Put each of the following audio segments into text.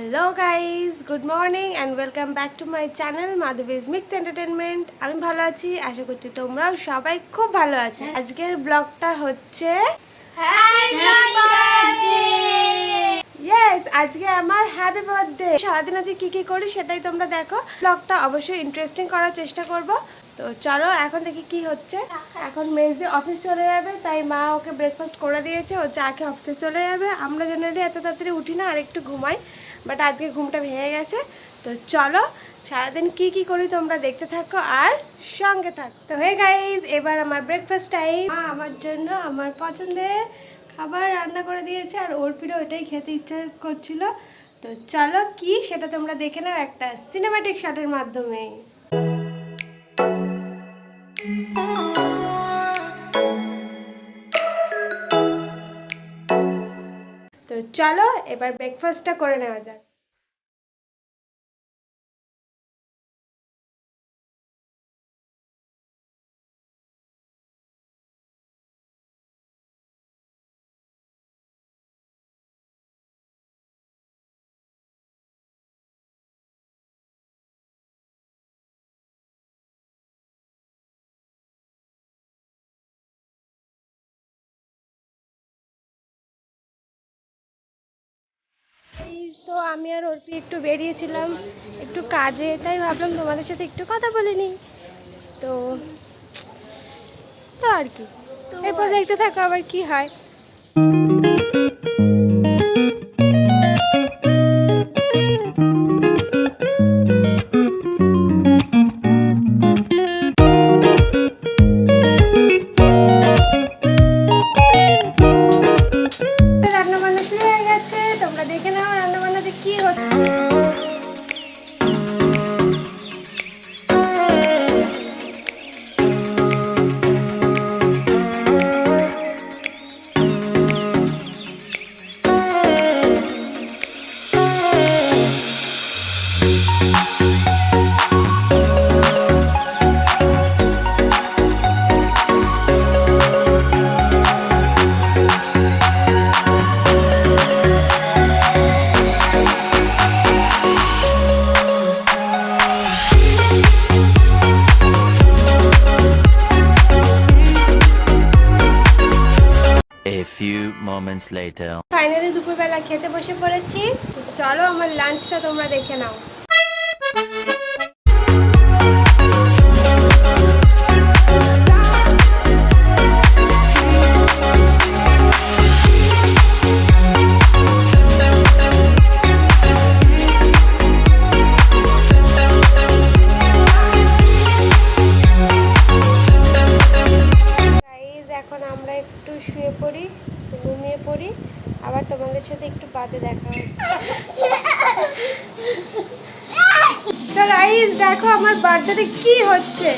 Hello guys good morning and welcome back to my channel Madhavi's mix entertainment আমি ভালো আছি আশা করছি তোমরাও সবাই খুব ভালো আছো। আজকের ব্লগটা হচ্ছে ইয়েস আজকে আমার হ্যাপি বার্থডে সারাদিন আজকে কি কি করি সেটাই তোমরা দেখো। ব্লগটা অবশ্যই ইন্টারেস্টিং করার চেষ্টা করব। তো চলো এখন দেখি কি হচ্ছে। এখন মেজদি অফিস চলে যাবে তাই মা ওকে ব্রেকফাস্ট করে দিয়েছে। ও চা খেয়ে অফিসে চলে যাবে। আমরা জেনারেলি এত তাড়াতাড়ি উঠি না আর একটু ঘুমাই। বাট আজকে ঘুমটা ভেঙে গেছে। তো চলো, সারাদিন কি কি করি তোমরা দেখতে থাকো আর সঙ্গে থাকো। তো হে গাইজ এবার আমার ব্রেকফাস্ট টাইম আমার জন্য আমার পছন্দের খাবার রান্না করে দিয়েছে আর ওর প্রিয় ওইটাই খেতে ইচ্ছা করছিল। তো চলো কি সেটা তোমরা দেখে নাও একটা সিনেমাটিক শটের মাধ্যমে। চলো এবার ব্রেকফাস্টটা করে নেওয়া যাক। তো আমি আর অর্পি একটু বেরিয়েছিলাম একটু কাজে তাই ভাবলাম তোমাদের সাথে একটু কথা বলে নিই। তো তো আর কি। এরপর দেখতে থাকো আবার কি হয়। Moments later. ফাইনালি দুপুরবেলা খেতে বসে পড়েছি চলো আমার লাঞ্চটা তোমরা দেখে নাও সাথে একটু বাদে দেখা তো দেখো আমার বার্থডেতে কি হচ্ছে?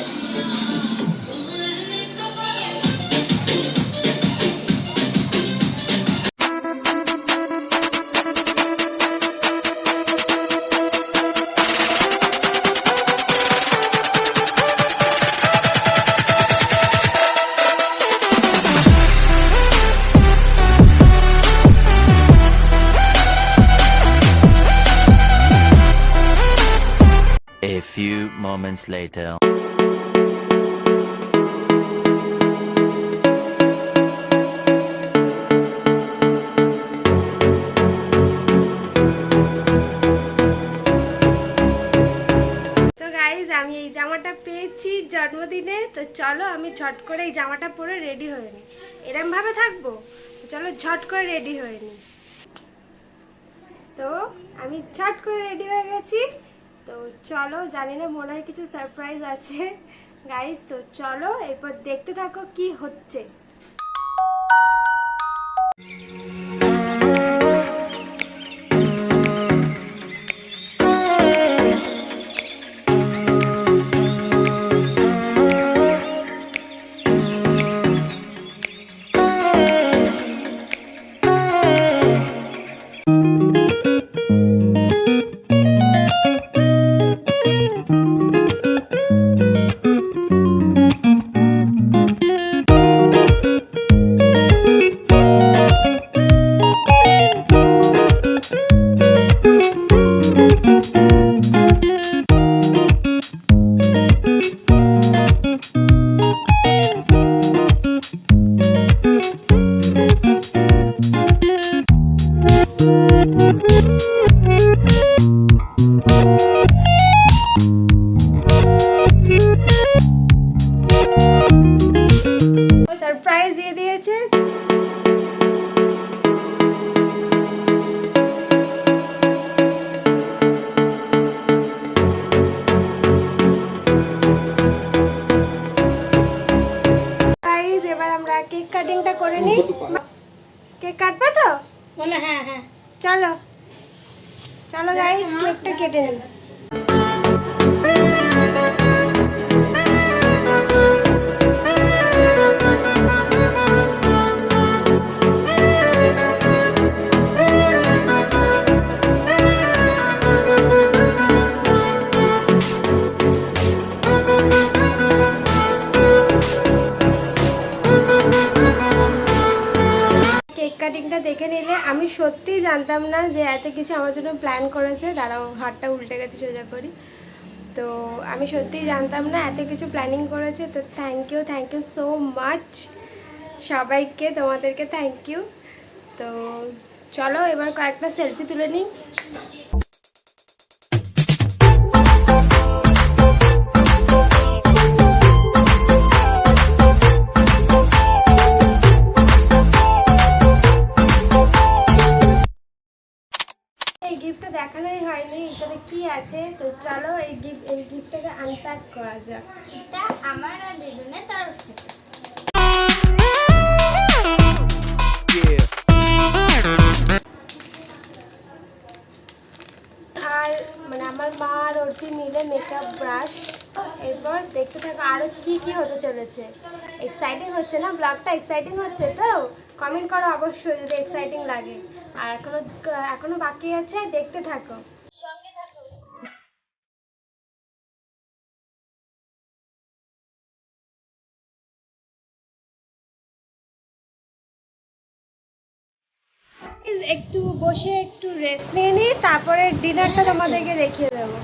Moments later. আমি এই জামাটা পেয়েছি জন্মদিনে। তো চলো আমি ঝট করে এই জামাটা পরে রেডি হয়ে নিই। এরম ভাবে থাকব চলো ঝট করে রেডি হয়ে নিই। তো আমি ঝট করে রেডি হয়ে গেছি। তো চলো, জানি না, মনে হয় কিছু সারপ্রাইজ আছে। গাইজ তো চলো, এরপর দেখতে থাকো কি হচ্ছে। বলে হ্যাঁ হ্যাঁ। চলো। চলো গাইস কেকটা কেটে নিই কাটিংটা দেখে নিলে আমি সত্যিই জানতাম না যে এত কিছু আমার জন্য প্ল্যান করেছে। দাঁড়াও হাতটা উল্টে গেছে সোজা করি। তো আমি সত্যিই জানতাম না এত কিছু প্ল্যানিং করেছে। তো thank you thank you so much সবাইকে, তোমাদেরকে থ্যাংক ইউ তো চলো এবার কয়েকটা সেলফি তুলে নিই। কি আছে? তো চলো এই গিফট এই গিফটটাকে আনপ্যাক করা যাক। এটা আমার আর দিদুনের তরফ থেকে। আর মানে আমার মা আর মিলে মেকআপ ব্রাশ এরপর দেখতে থাকো আরও কি কি হতে চলেছে। এক্সাইটিং হচ্ছে না? ব্লগটা এক্সাইটিং হচ্ছে তো? কমেন্ট করো অবশ্যই যদি এক্সাইটিং লাগে। আর এখনও এখনও বাকি আছে? দেখতে থাকো। একটু বসে একটু রেস্ট নিয়ে নিই, তারপরে ডিনারটা তোমাদেরকে দেখিয়ে দেবো।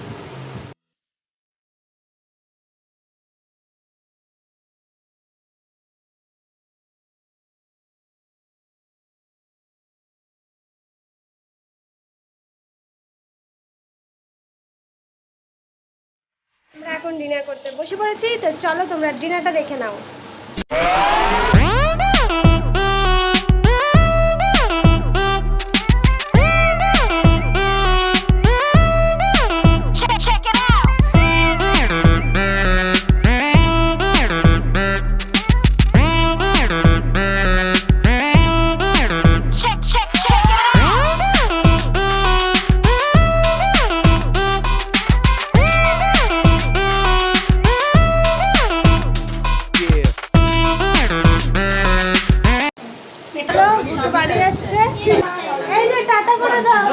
আমরা এখন ডিনার করতে বসে পড়েছি, তো চলো তোমরা ডিনারটা দেখে নাও। টাটা করে দাও।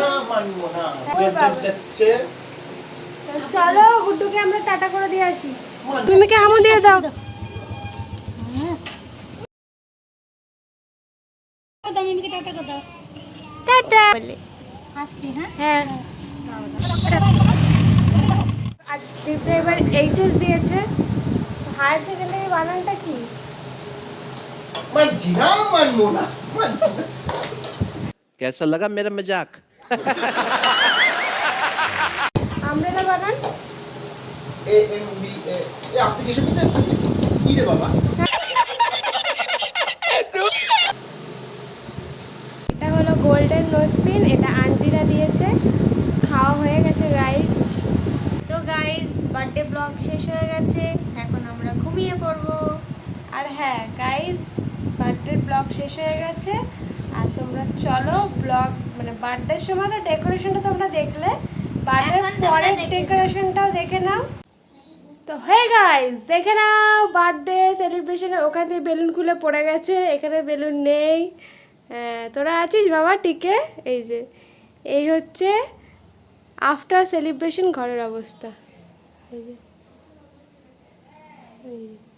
চলো গুড্ডুকে আমরা টাটা করে দিয়ে আসি। মিমিকে হামো দিয়ে দাও। দাও মিমিকে টাটা। করে দাও টাটা হ্যাঁ? হ্যাঁ। আর দীপ্ত এবার এইচএস দিয়েছে। হায়ার সেকেন্ডারি বানানটা কি? মানছি না মানবো না মানছি না। कैसा लगा मेरा मजाक আমরেলা বানান A M B A A application করতে এসেছি কি রে বাবা এটা হলো গোল্ডেন নোজপিন এটা আন্টিরা দিয়েছে খাওয়া হয়ে গেছে রাইট তো গাইস বার্থডে ব্লগ শেষ হয়ে গেছে এখন আমরা ঘুমিয়ে পড়বো আর হ্যাঁ গাইজ বার্থডে ব্লগ শেষ হয়ে গেছে আর তোমরা চলো ব্লগ মানে বার্থডের সময় তো ডেকোরেশনটা তোমরা দেখলে। বার্থডের পরের ডেকোরেশনটাও দেখে নাও। তো হে গাইজ দেখে নাও বার্থডে সেলিব্রেশনে ওখান থেকে বেলুন খুলে পড়ে গেছে এখানে বেলুন নেই। হ্যাঁ, তোরা আছিস বাবা টিকে? এই যে এই হচ্ছে আফটার সেলিব্রেশন ঘরের অবস্থা। এই যে এই যে।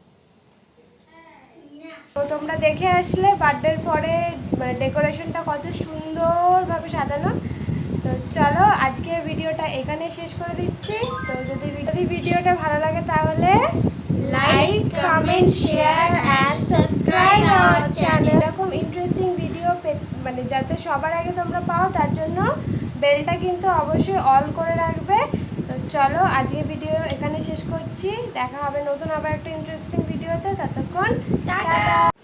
তো তোমরা দেখে আসলে বার্থডের পরে মানে ডেকোরেশনটা কত সুন্দরভাবে সাজানো। তো চলো আজকের ভিডিওটা এখানে শেষ করে দিচ্ছি। তো যদি যদি ভিডিওটা ভালো লাগে তাহলে like comment share and subscribe our channel এরকম ইন্টারেস্টিং ভিডিও মানে যাতে সবার আগে তোমরা পাও তার জন্য বেলটা কিন্তু অবশ্যই অল করে রাখবে। তো চলো আজকে ভিডিও এখানে শেষ করছি। দেখা হবে নতুন আবার একটা ইন্টারেস্টিং ভিডিওতে ততক্ষণ টাটা।